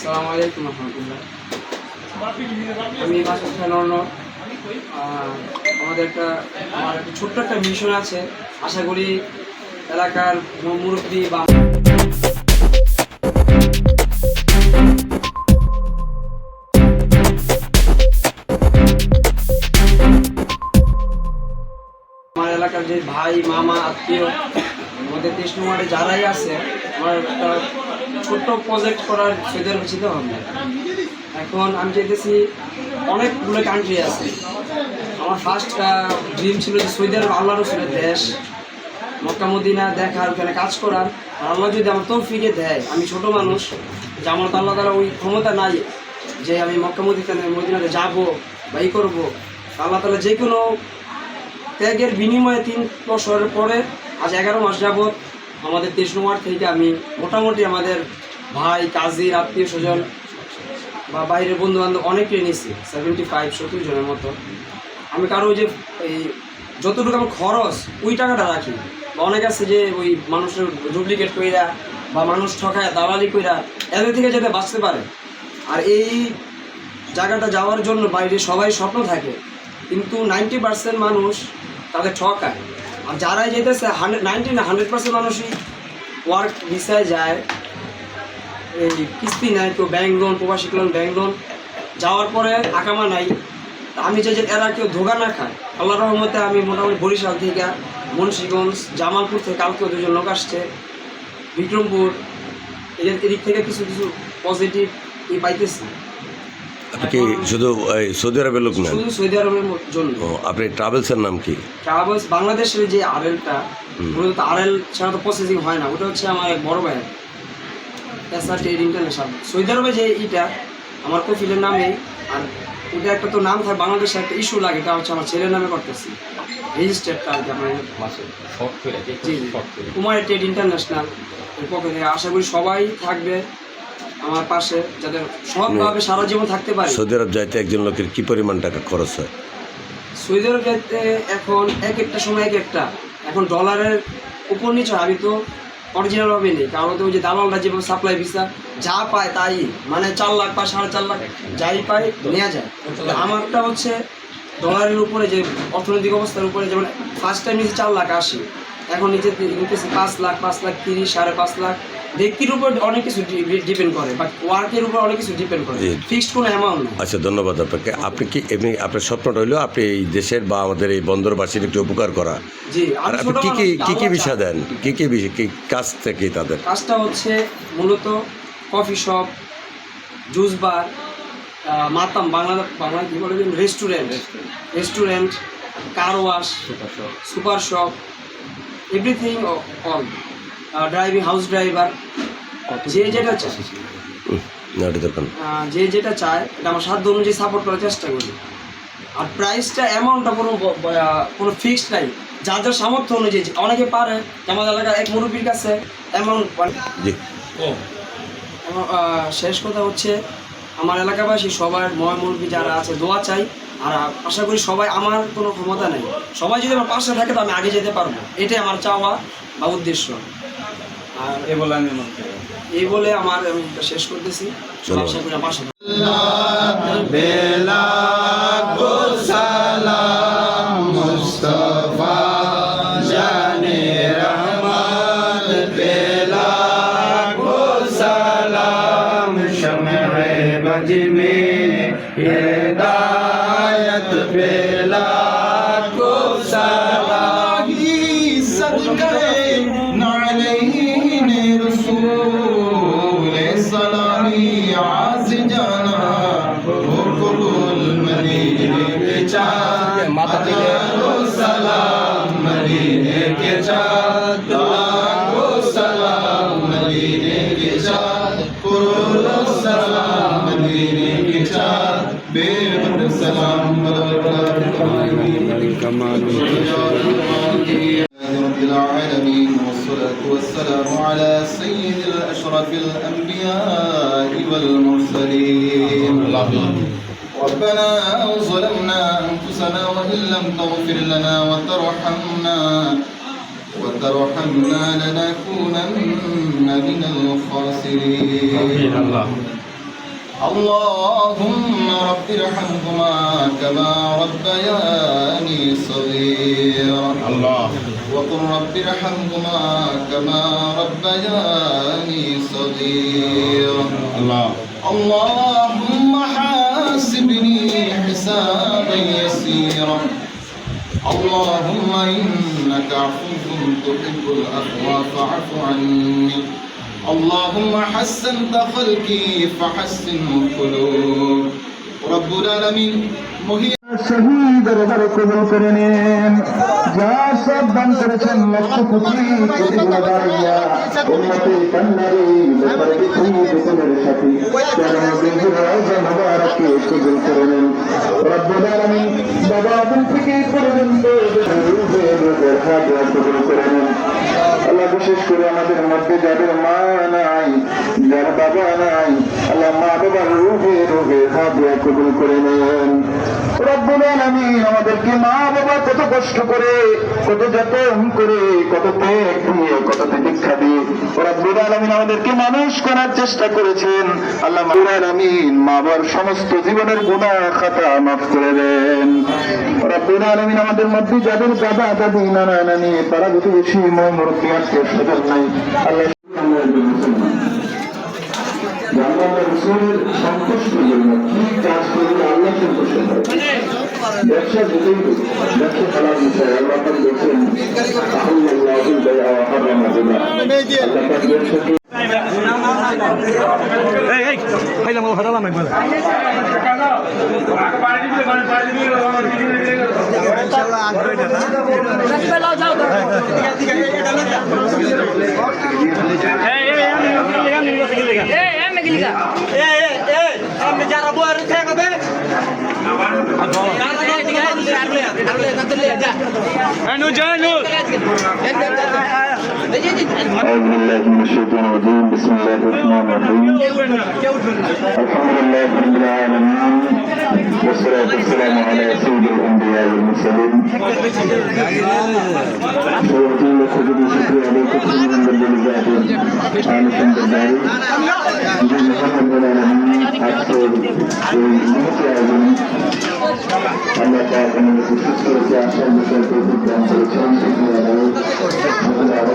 আসসালামু আলাইকুম রহমতুল্লাহ। আমি মাসুদ খান আমাদের একটা, আমার একটা ছোট্ট একটা মিশন আছে। আশা করি এলাকার মুরব্বী বা আমার এলাকার যে ভাই, মামা, আত্মীয়, আমাদের দেশ নম্বরে যারাই আছে, আমার একটা ছোট্ট প্রজেক্ট করার সেদের চিন্তা ভাবনা এখন আমি চাইতেছি অনেকগুলো কান্ট্রি আছে। আমার ফার্স্ট ড্রিম ছিল যে সৌদি আরব আল্লাহ দেশ, মক্কা, মদিনা দেখার ওখানে কাজ করার। আর আল্লাহ যদি আমার তৌফিকে দেয়, আমি ছোট মানুষ, যে আমার তো আল্লাহ তালা ওই ক্ষমতা নাই যে আমি মক্কা, মদিনা, মদিনাতে যাব বা ই করব। আল্লাহ তালা যে কোনো ত্যাগের বিনিময়ে তিন বছরের পরে আজ এগারো মাস যাবৎ আমাদের দেশনুমার থেকে আমি মোটামুটি আমাদের ভাই কাজির আত্মীয় স্বজন বা বাইরের বন্ধু বান্ধব অনেকে নিয়েছি সেভেন্টি ফাইভ সত্তর জনের মতো। আমি কারও ওই যে এই যতটুকু আমার খরচ, ওই টাকাটা রাখি। বা অনেক আছে যে ওই মানুষের ডুপ্লিকেট কইরা বা মানুষ ঠকায়, দালালি কইরা, এদের থেকে যাতে বাঁচতে পারে। আর এই জায়গাটা যাওয়ার জন্য বাইরে সবাই স্বপ্ন থাকে, কিন্তু নাইনটি পার্সেন্ট মানুষ তাদের ঠকায়। আর যারাই যেতেছে হান্ড্রেড নাইনটি না হান্ড্রেড পার্সেন্ট মানুষই ওয়ার্ক ভিসায় যায়। এই কিস্তি নেয় কেউ ব্যাংক লোন প্রবাসী লোন ব্যাংক লোন যাওয়ার পরে আকামা নাই। আমি চাই যে এরা কেউ ধোকা না খায়। আল্লাহ রহমতে আমি মোটামুটি বরিশাল থেকে মুন্সিগঞ্জ, জামালপুর থেকে কালকেও দুজন লোক আসছে। বিক্রমপুর, এদের এদিক থেকে কিছু কিছু পজিটিভ ই পাইতেছি। কি শুধু সৌদি আরবের লোক নেন? শুধু সৌদি আরবের জন্য। ও আপনি ট্রাভেলসের নাম কি? ট্রাভেলস বাংলাদেশের যে আরএলটা। মূলত আরএল ছাড়া তো প্রসেসিং হয় না ওটা হচ্ছে আমার এক বড় ভাইয়ের এসআর ট্রেড ইন্টারন্যাশনাল। সৌদি আরবে যে ইটা আমার কফিলের নামে আর ওটা একটা তো নাম থাকে বাংলাদেশে একটা ইস্যু লাগে এটা হচ্ছে আমার ছেলের নামে করতেছি। রেজিস্টার্ড কার্ড আমার জি জি। কুমার ট্রেড ইন্টারন্যাশনাল এর পক্ষ থেকে আশা করি সবাই থাকবে। আমার পাশে যাতে সৎভাবে সারা জীবন থাকতে পারে। সৌদি আরব যাইতে একজন লোকের কি পরিমাণ টাকা খরচ হয়? সৌদি আরব যাইতে এখন এক একটা সময় এক একটা। এখন ডলারের উপর নিচে আমি তো অরিজিনাল ভাবে নেই। কারণ তো ওই যে দালালরা যেভাবে সাপ্লাই ভিসা যা পায় তাই। মানে চার লাখ বা সাড়ে চার লাখ যাই পায় নেওয়া যায়। আমারটা হচ্ছে ডলারের উপরে যে অর্থনৈতিক অবস্থার উপরে যেমন ফার্স্ট টাইম নিচে চার লাখ আসি এখন নিচে নিতেছি পাঁচ লাখ পাঁচ লাখ তিরিশ সাড়ে পাঁচ লাখ। ব্যক্তির উপর অনেক কিছু ডিপেন্ড করে বাট ওয়ার্কের উপর অনেক কিছু ডিপেন্ড করে। ফিক্সড কোনো অ্যামাউন্ট না আচ্ছা ধন্যবাদ আপনাকে। আপনি কি এমনি আপনার স্বপ্নটা হইল আপনি এই দেশের বা আমাদের এই বন্দরবাসীর একটু উপকার করা? জি আর আপনি কি কি কি কি বিষয় দেন? কি কি কি কাজ থেকে তাদের? কাজটা হচ্ছে মূলত কফি শপ জুস বার মাতাম বাংলা বাংলা কি বলে restaurant restaurant car wash super shop everything all driving house driver যে যেটা চায়। যে যেটা চায় এটা আমার সাধ্য অনুযায়ী সাপোর্ট করার চেষ্টা করি। আর প্রাইসটা অ্যামাউন্টটা কোনো কোনো ফিক্সড নাই। যার যার সামর্থ্য অনুযায়ী অনেকে পারে আমাদের এলাকার এক মুরব্বীর কাছে অ্যামাউন্ট শেষ কথা হচ্ছে আমার এলাকাবাসী সবার ময় মুরব্বী যারা আছে দোয়া চাই। আর আশা করি সবাই আমার কোনো ক্ষমতা নেই। সবাই যদি আমার পাশে থাকে তো আমি আগে যেতে পারব। এটাই আমার চাওয়া বা উদ্দেশ্য। আর এই বলে আমার আমি এটা শেষ করতেছি। ধন্যবাদ। আশা করি আমার পাশে সালাম رب العالمين والصلاة والسلام على سيد الأشرف الأنبياء والمرسلين ربنا ظلمنا أنفسنا وإن لم تغفر لنا وترحمنا وترحمنا لنكونن من الخاسرين. اللهم رب ارحمهما كما ربياني صغيرا. الله. وقل رب ارحمهما كما ربياني صغيرا. الله. اللهم اللهم إنك عفو تحب العفو فاعف عني اللهم حسنت خلقي فحسن القلوب رب العالمين مهي শহীদের ঘরে কবুল করে নেন যা সব দান করেছেন লক্ষ কোটি কোটি গুণা দাঁড়িয়া উন্নতি কান্নারি ব্যাপারে কিছু বিপদের সাথে কেন বিন্দুর রাজা মোবারককে কবুল করে নিন রব্বুল বাবা আদম থেকে পর্যন্ত আল্লাহ বিশেষ করে আমাদের মধ্যে যাদের মা নাই, যার বাবা নাই, আল্লাহ রূপে হাত কবুল করে নেন। রব্বুল আলামিন আমাদেরকে মা বাবা কত কষ্ট করে, কত যতন করে, কত ত্যাগ দিয়ে, কত দীক্ষা দিয়ে রব্বুল আলামিন আমাদেরকে মানুষ করার চেষ্টা করেছেন। আল্লাহ রব্বুল আলামিন মা বাবার সমস্ত জীবনের গুনাহ, খাতা মাফ করে দেন। রব্বুল আলামিন আমাদের মধ্যে যাদের দাদা দাদি, নানা, নানি তারা যদি বেশি মহমরতি আত্মীয় স্বজন নাই, আল্লাহ আল্লাহ রসুলের সন্তুষ্ট জন্য কি কাজ করলে আল্লাহ সন্তুষ্ট হয়? ব্যবসা যদি ব্যবসা করার বিষয় আল্লাহ পাক বলছেন আল্লাহুল বাইআ ওয়া হারামা রিবা আল্লাহ পাক ব্যবসাকে أعوذ بالله من الشيطان الرجيم بسم الله الرحمن الرحيم الحمد لله رب العالمين. والصلاة والسلام على سيد الأنبياء والمرسلين. سيدي وسيدي شكري عليكم من الحمد لله الحمد لله محمد আমাদের এই মহতি আয়োজন আল্লাহ পাক আমাদের সুস্থ করেছে আসার বিষয়ে প্রস্তুত দান করেছেন সেগুলো আরও সকলে আরও